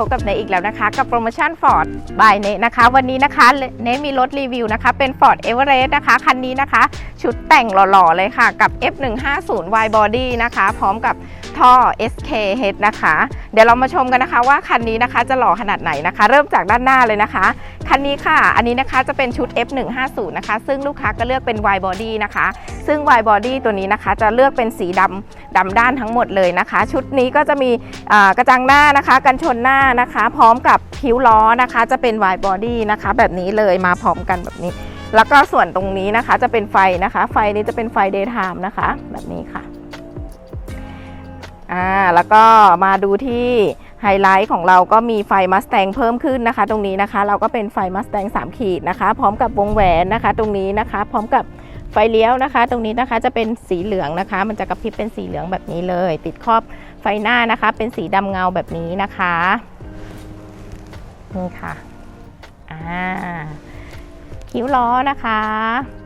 วัสดีค่ะพบกับเนอีกแล้วนะคะ กับโปรโมชั่น Ford by เนนะคะ วันนี้นะคะเนมีรถรีวิวนะคะ เป็น Ford Everest นะคะ คันนี้นะคะ ชุดแต่งหล่อๆเลยค่ะ กับ F150 Y Body นะคะ พร้อมกับ ท่อ SKH นะคะ เดี๋ยวเรามาชมกันนะคะว่าคันนี้นะคะจะหล่อขนาดไหนนะคะ เริ่มจากด้านหน้าเลยนะคะ คันนี้ค่ะ อันนี้นะคะจะเป็นชุด F150 นะคะ ซึ่งลูกค้าก็เลือกเป็น Y Body นะคะ ซึ่ง Y Body ตัวนี้นะคะ จะเลือกเป็นสีดำดำด้านทั้งหมดเลยนะคะ ชุดนี้ก็จะมีกระจังหน้านะคะ กันชนหน้านะคะ พร้อมกับคิ้วล้อนะคะ จะเป็น wide body นะคะ แบบนี้เลยมาพร้อมกันแบบนี้ แล้วก็ส่วนตรงนี้นะคะจะเป็นไฟนะคะ ไฟนี้จะเป็นไฟ daytime นะคะ แบบนี้ค่ะ อ่าแล้วก็มาดูที่ไฮไลท์ของเราก็มีไฟ Mustang เพิ่มขึ้นนะคะ ตรงนี้นะคะ เราก็เป็นไฟ Mustang 3ขีดนะคะ พร้อมกับวงแหวนนะคะ ตรงนี้นะคะ พร้อมกับไฟเลี้ยวนะคะ ตรงนี้นะคะจะเป็นสีเหลืองนะคะ มันจะกระพริบเป็นสีเหลืองแบบนี้เลย ติดครอบไฟหน้านะคะ เป็นสีดำเงาแบบนี้นะคะนี่ค่ะอ่าคิ้วล้อนะคะ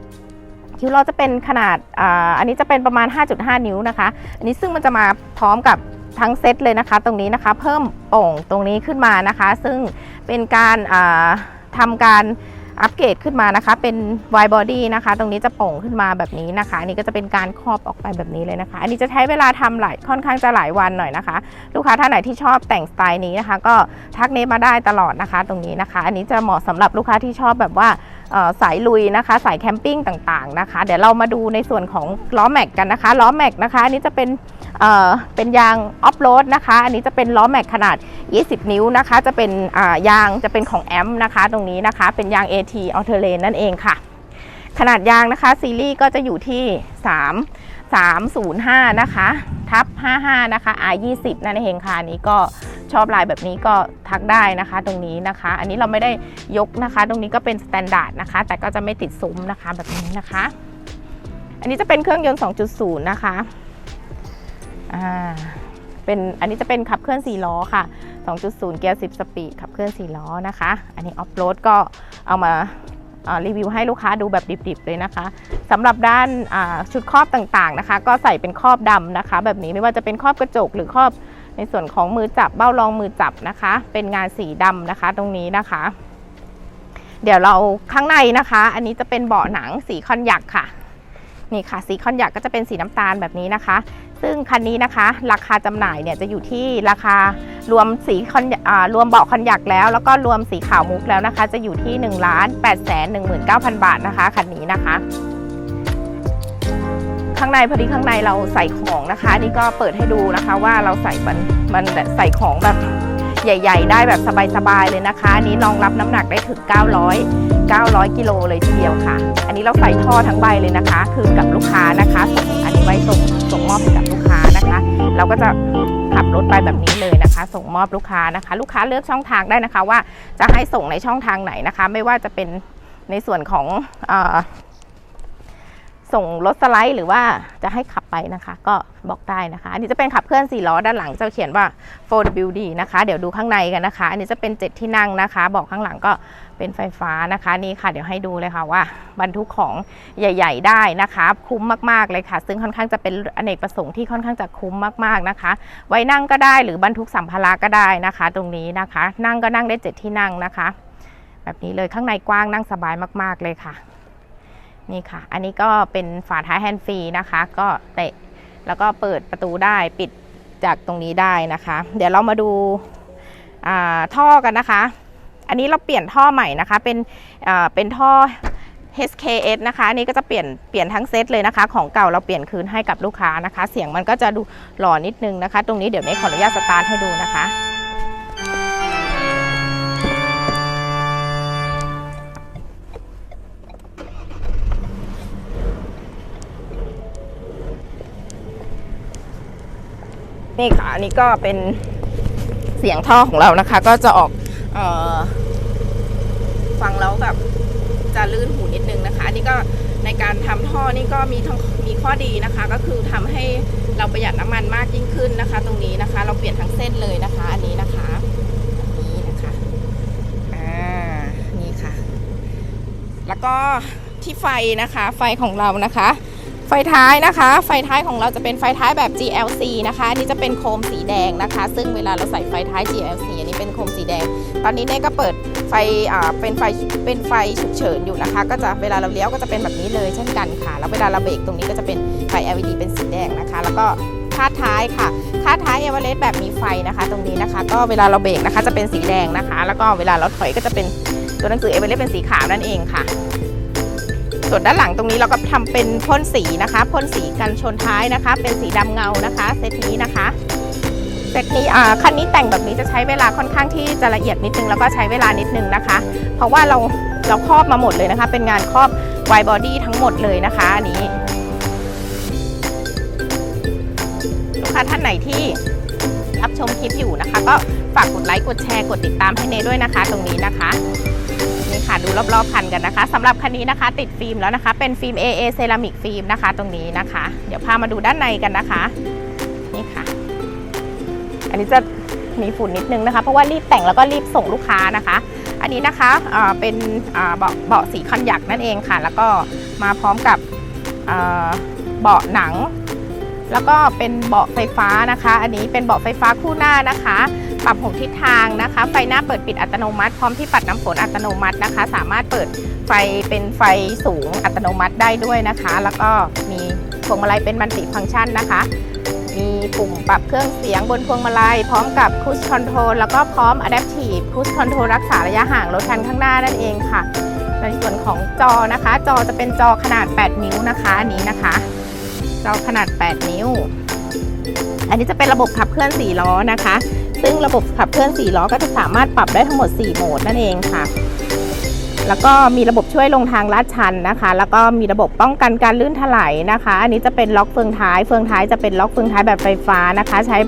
คิ้วล้อจะเป็นขนาดอ่าอันนี้จะเป็นประมาณ 5.5 นิ้วนะคะ อันนี้ซึ่งมันจะมาพร้อมกับทั้งเซตเลยนะคะ ตรงนี้นะคะเพิ่มโป่งตรงนี้ขึ้นมานะคะ ซึ่งเป็นการอ่าทำการอัปเกรดขึ้นมานะคะ เป็น wide body นะคะ ตรงนี้จะโป่งขึ้นมาแบบนี้นะคะอันนี้ก็จะเป็นการครอบออกไปแบบนี้เลยนะคะ อันนี้จะใช้เวลาทำหลายค่อนข้างจะหลายวันหน่อยนะคะ ลูกค้าท่านไหนที่ชอบแต่งสไตล์นี้นะคะ ก็ทักเนมมาได้ตลอดนะคะ ตรงนี้นะคะ อันนี้จะเหมาะสำหรับลูกค้าที่ชอบแบบว่า สายลุยนะคะ สายแคมปิ้งต่างๆนะคะ เดี๋ยวเรามาดูในส่วนของล้อแม็กกันนะคะล้อแม็กนะคะอันนี้จะเป็นเอ่อเป็นยางออฟโรดนะคะ อันนี้จะเป็นล้อแม็กขนาด 20 นิ้วนะคะ จะเป็นยางจะเป็นของแอมนะคะ ตรงนี้นะคะ เป็นยาง AT All Terrain นั่นเองค่ะ ขนาดยางนะคะ ซีรีส์ก็จะอยู่ที่ 3 305 นะคะ ทับ 55 นะคะ R20 นั่นเองค่ะนี้ก็ ชอบลายแบบนี้ก็ทักได้นะคะตรงนี้นะคะ อันนี้เราไม่ได้ยกนะคะ ตรงนี้ก็เป็นสแตนดาร์ดนะคะ แต่ก็จะไม่ติดซุ้มนะคะแบบนี้นะคะ อันนี้จะเป็นเครื่องยนต์ 2.0 นะคะอ่าเป็นอันนี้จะเป็นขับเคลื่อน4ล้อค่ะ 2.0 เกียร์ 10 สปีดขับเคลื่อน4ล้อนะคะ อันนี้ออฟโรดก็เอามาอ่ารีวิวให้ลูกค้าดูแบบดิบๆเลยนะคะสำหรับด้านอ่าชุดครอบต่างๆนะคะ ก็ใส่เป็นครอบดำนะคะ แบบนี้ไม่ว่าจะเป็นครอบกระจกหรือครอบ ในส่วนของมือจับเบ้ารองมือจับนะคะ เป็นงานสีดำนะคะตรงนี้นะคะ เดี๋ยวเราข้างในนะคะ อันนี้จะเป็นเบาะหนังสีคอนยักค่ะนี่ค่ะสีคอนยักก็จะเป็นสีน้ำตาลแบบนี้นะคะ ซึ่งคันนี้นะคะ ราคาจำหน่ายเนี่ยจะอยู่ที่ราคารวมสีคอนอรวมเบาะคอนยักแล้ว แล้วก็รวมสีขาวมุกแล้วนะคะ จะอยู่ที่1นึ่งล้านแปดแสนหนึ่งหมื่นเก้าพันบาทนะคะคันนี้นะคะ ข้างในพอดีข้างในเราใส่ของนะคะ นี่ก็เปิดให้ดูนะคะว่าเราใส่มันมันใส่ของแบบใหญ่ ๆ ได้แบบสบายๆเลยนะคะ อันนี้รองรับน้ำหนักได้ถึง 900 900 กิโลเลยทีเดียวค่ะ อันนี้เราใส่ท่อทั้งใบเลยนะคะ คือกับลูกค้านะคะส่งอันนี้ไว้ส่งส่งมอบให้กับลูกค้านะคะ เราก็จะขับรถไปแบบนี้เลยนะคะ ส่งมอบลูกค้านะคะ ลูกค้าเลือกช่องทางได้นะคะ ว่าจะให้ส่งในช่องทางไหนนะคะ ไม่ว่าจะเป็นในส่วนของอ ส่งรถสไลด์หรือว่าจะให้ขับไปนะคะ ก็บอกได้นะคะ อันนี้จะเป็นขับเคลื่อน4ล้อด้านหลังจะเขียนว่า 4WD นะคะ เดี๋ยวดูข้างในกันนะคะ อันนี้จะเป็น 7 ที่นั่งนะคะ บอกข้างหลังก็เป็นไฟฟ้านะคะนี่ค่ะ เดี๋ยวให้ดูเลยค่ะว่าบรรทุกของใหญ่ ๆ ได้นะคะ คุ้มมากๆเลยค่ะ ซึ่งค่อนข้างจะเป็นอเนกประสงค์ที่ค่อนข้างจะคุ้มมากๆนะคะ ไว้นั่งก็ได้หรือบรรทุกสัมภาระก็ได้นะคะ ตรงนี้นะคะ นั่งก็นั่งได้ 7 ที่นั่งนะคะ แบบนี้เลยข้างในกว้างนั่งสบายมาก ๆเลยค่ะ นี่ค่ะ อันนี้ก็เป็นฝาท้ายแฮนด์ฟรีนะคะ ก็เตะแล้วก็เปิดประตูได้ปิดจากตรงนี้ได้นะคะ เดี๋ยวเรามาดูาท่อกันนะคะ อันนี้เราเปลี่ยนท่อใหม่นะคะ เป็นเป็นท่อ HKS นะคะอันนี้ก็จะเปลี่ยนเปลี่ยนทั้งเซตเลยนะคะ ของเก่าเราเปลี่ยนคืนให้กับลูกค้านะคะ เสียงมันก็จะดูหล่อนิดนึงนะคะ ตรงนี้เดี๋ยวนี้ขออนุญาตสตาร์ทให้ดูนะคะ นี่ค่ะอันนี้ก็เป็นเสียงท่อของเรานะคะ ก็จะออกออฟังแล้วแบบจะลื่นหูนิดนึงนะคะอันนี้ก็ในการทำท่อนี่ก็มีทั้งมีข้อดีนะคะ ก็คือทำให้เราประหยัดน้ำมันมากยิ่งขึ้นนะคะ ตรงนี้นะคะ เราเปลี่ยนทั้งเส้นเลยนะคะ อันนี้นะคะอันนี้นะคะอ่านี่ค่ะ แล้วก็ที่ไฟนะคะ ไฟของเรานะคะ ไฟท้ายนะคะ ไฟท้ายของเราจะเป็นไฟท้ายแบบ GLC นะคะอันนี้จะเป็นโคมสีแดงนะคะ ซึ่งเวลาเราใส่ไฟท้าย GLC อันนี้เป็นโคมสีแดง ตอนนี้เน่ก็เปิดไฟอ่าเป็นไฟเป็นไฟฉุกเฉินอยู่นะคะ ก็จะเวลาเราเลี้ยวก็จะเป็นแบบนี้เลยเช่นกันค่ะ แล้วเวลาเราเบรกตรงนี้ก็จะเป็นไฟ LED เป็นสีแดงนะคะ แล้วก็คาดท้ายค่ะคาดท้ายเอเวอเรสต์แบบมีไฟนะคะ ตรงนี้นะคะ ก็เวลาเราเบรกนะคะจะเป็นสีแดงนะคะ แล้วก็เวลาเราถอยก็จะเป็นตัวหนังสือเอเวอเรสต์เป็นสีขาวนั่นเองค่ะ ส่วนด้านหลังตรงนี้เราก็ทำเป็นพ่นสีนะคะพ่นสีกันชนท้ายนะคะ เป็นสีดำเงานะคะเซตนี้นะคะเซตนี้อ่าคันนี้แต่งแบบนี้จะใช้เวลาค่อนข้างที่จะละเอียดนิดนึงแล้วก็ใช้เวลานิดนึงนะคะ เพราะว่าเราเราครอบมาหมดเลยนะคะ เป็นงานครอบไวบอดี้ทั้งหมดเลยนะคะอันนี้ลูกค้าท่านไหนที่รับชมคลิปอยู่นะคะ ก็ฝากกดไลค์กดแชร์กดติดตามให้เนด้วยนะคะ ตรงนี้นะคะ ค่ะดูรอบๆคันกันนะคะสำหรับคันนี้นะคะ ติดฟิล์มแล้วนะคะ เป็นฟิล์ม AA เซรามิกฟิล์มนะคะ ตรงนี้นะคะ เดี๋ยวพามาดูด้านในกันนะคะนี่ค่ะ อันนี้จะมีฝุ่นนิดนึงนะคะ เพราะว่ารีบแต่งแล้วก็รีบส่งลูกค้านะคะ อันนี้นะคะเอ่อเป็นเอ่อเบาะเบาะสีคอนยักนั่นเองค่ะ แล้วก็มาพร้อมกับเอ่อเบาะหนัง แล้วก็เป็นเบาะไฟฟ้านะคะ อันนี้เป็นเบาะไฟฟ้าคู่หน้านะคะ ปรับหกทิศทางนะคะ ไฟหน้าเปิดปิดอัตโนมัติ พร้อมที่ปัดน้ำฝนอัตโนมัตินะคะ สามารถเปิดไฟเป็นไฟสูงอัตโนมัติได้ด้วยนะคะ แล้วก็มีพวงมาลัยเป็นมัลติฟังก์ชันนะคะ มีปุ่มปรับเครื่องเสียงบนพวงมาลัย พร้อมกับคูชคอนโทรลแล้วก็พร้อม Adaptive Cruise Control รักษาระยะห่างรถคันข้างหน้านั่นเองค่ะในส่วนของจอนะคะ จอจะเป็นจอขนาด 8 นิ้วนะคะอันนี้นะคะ จอขนาด 8 นิ้ว อันนี้จะเป็นระบบขับเคลื่อน 4 ล้อนะคะ ซึ่งระบบขับเคลื่อน 4 ล้อก็จะสามารถปรับได้ทั้งหมด 4 โหมดนั่นเองค่ะ แล้วก็มีระบบช่วยลงทางลาดชันนะคะ แล้วก็มีระบบป้องกันการลื่นถลายนะคะ อันนี้จะเป็นล็อกเฟืองท้าย เฟืองท้ายจะเป็นล็อกเฟืองท้ายแบบไฟฟ้านะคะ ใช้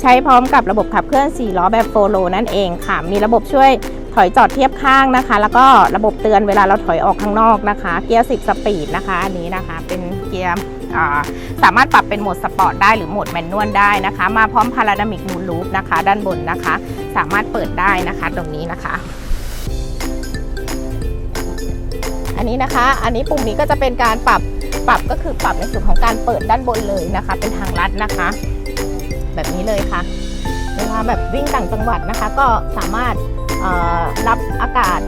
ใช้พร้อมกับระบบขับเคลื่อน 4 ล้อแบบโฟโลนั่นเองค่ะ มีระบบช่วยถอยจอดเทียบข้างนะคะ แล้วก็ระบบเตือนเวลาเราถอยออกข้างนอกนะคะ เกียร์ 10 สปีดนะคะ อันนี้นะคะ เป็นเกียร์ สามารถปรับเป็นโหมดสปอร์ตได้หรือโหมดแมนนวลได้นะคะ มาพร้อมพาราดามิกมูลูปนะคะ ด้านบนนะคะ สามารถเปิดได้นะคะตรงนี้นะคะอันนี้นะคะ อันนี้ปุ่มนี้ก็จะเป็นการปรับ ปรับก็คือปรับในส่วนของการเปิดด้านบนเลยนะคะ เป็นทางลัดนะคะ แบบนี้เลยค่ะ เวลาแบบวิ่งต่างจังหวัดนะคะ ก็สามารถรับอากาศ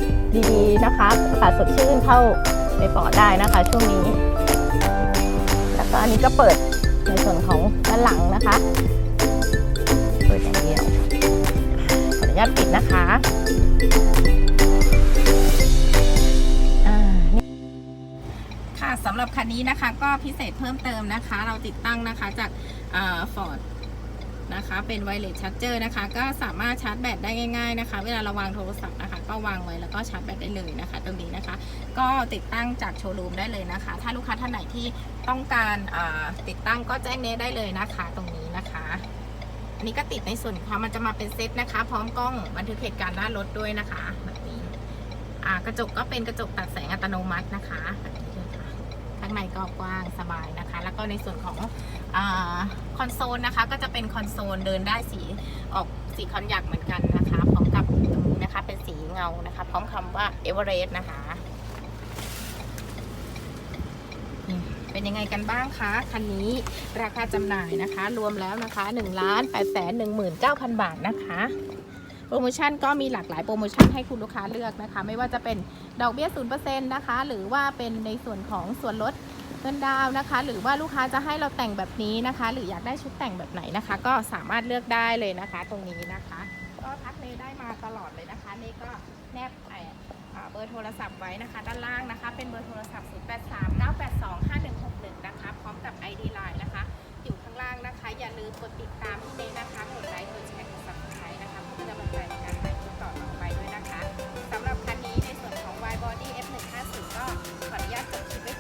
ดีๆนะคะ อากาศสดชื่นเข้าในปอดได้นะคะ ช่วงนี้ ก็อันนี้ก็เปิดในส่วนของด้านหลังนะคะ เปิดอย่างเดียว ขออนุญาตปิดนะคะค่ะสำหรับคันนี้นะคะก็พิเศษเพิ่มเติมนะคะ เราติดตั้งนะคะจากฟอร์ดนะคะ เป็นไวเลสชาร์จเจอร์นะคะ ก็สามารถชาร์จแบตได้ง่าย ๆนะคะ เวลาเราวางโทรศัพท์นะคะ ก็วางไว้แล้วก็ชาร์จแบตได้เลยนะคะ ตรงนี้นะคะ ก็ติดตั้งจากโชว์รูมได้เลยนะคะ ถ้าลูกค้าท่านไหนที่ต้องการติดตั้งก็แจ้งเนได้เลยนะคะ ตรงนี้นะคะอันนี้ก็ติดในส่วนความมันจะมาเป็นเซตนะคะ พร้อมกล้องบันทึกเหตุการณ์หน้ารถด้วยนะคะแบบนี้กระจกก็เป็นกระจกตัดแสงอัตโนมัตินะคะข้างในก็กว้างสบายนะคะ แล้วก็ในส่วนของอคอนโซลนะคะ ก็จะเป็นคอนโซลเดินได้สีออกสีคอนยักเหมือนกันนะคะพร้อมกับตรงนี้นะคะเป็นสี เงานะคะ พร้อมคำว่าเอเวอเรสต์นะคะเป็นยังไงกันบ้างคะคันนี้ราคาจำหน่ายนะคะ รวมแล้วนะคะ1นึ่งล้านแปดแสนหนึ่งหมื่นเก้าพันบาทนะคะโปรโมชั่นก็มีหลากหลายโปรโมชั่นให้คุณลูกค้าเลือกนะคะ ไม่ว่าจะเป็นดอกเบี้ยศูนย์เปอร์เซ็นต์นะคะ หรือว่าเป็นในส่วนของส่วนลดเงินดาวนะคะ หรือว่าลูกค้าจะให้เราแต่งแบบนี้นะคะ หรืออยากได้ชุดแต่งแบบไหนนะคะ ก็สามารถเลือกได้เลยนะคะ ตรงนี้นะคะ ก็ทักเนได้มาตลอดเลยนะคะเนก็แนบแเบอร์โทรศัพท์ไว้นะคะ ด้านล่างนะคะ เป็นเบอร์โทรศัพท์ 0839825161 นะคะ พร้อมกับ ID Line นะคะ อยู่ข้างล่างนะคะ อย่าลืมกดติดตามพี่เนนะคะ กดไลค์ กดแชร์ กดซับสไครต์นะคะเพื่อเป็นกำงใจในการถ่ายคลิปต่อไปด้วยนะคะสำหรับคันนี้ในส่วนของ Y Body F150 ก็ขออนุญาตจบคลิปไว้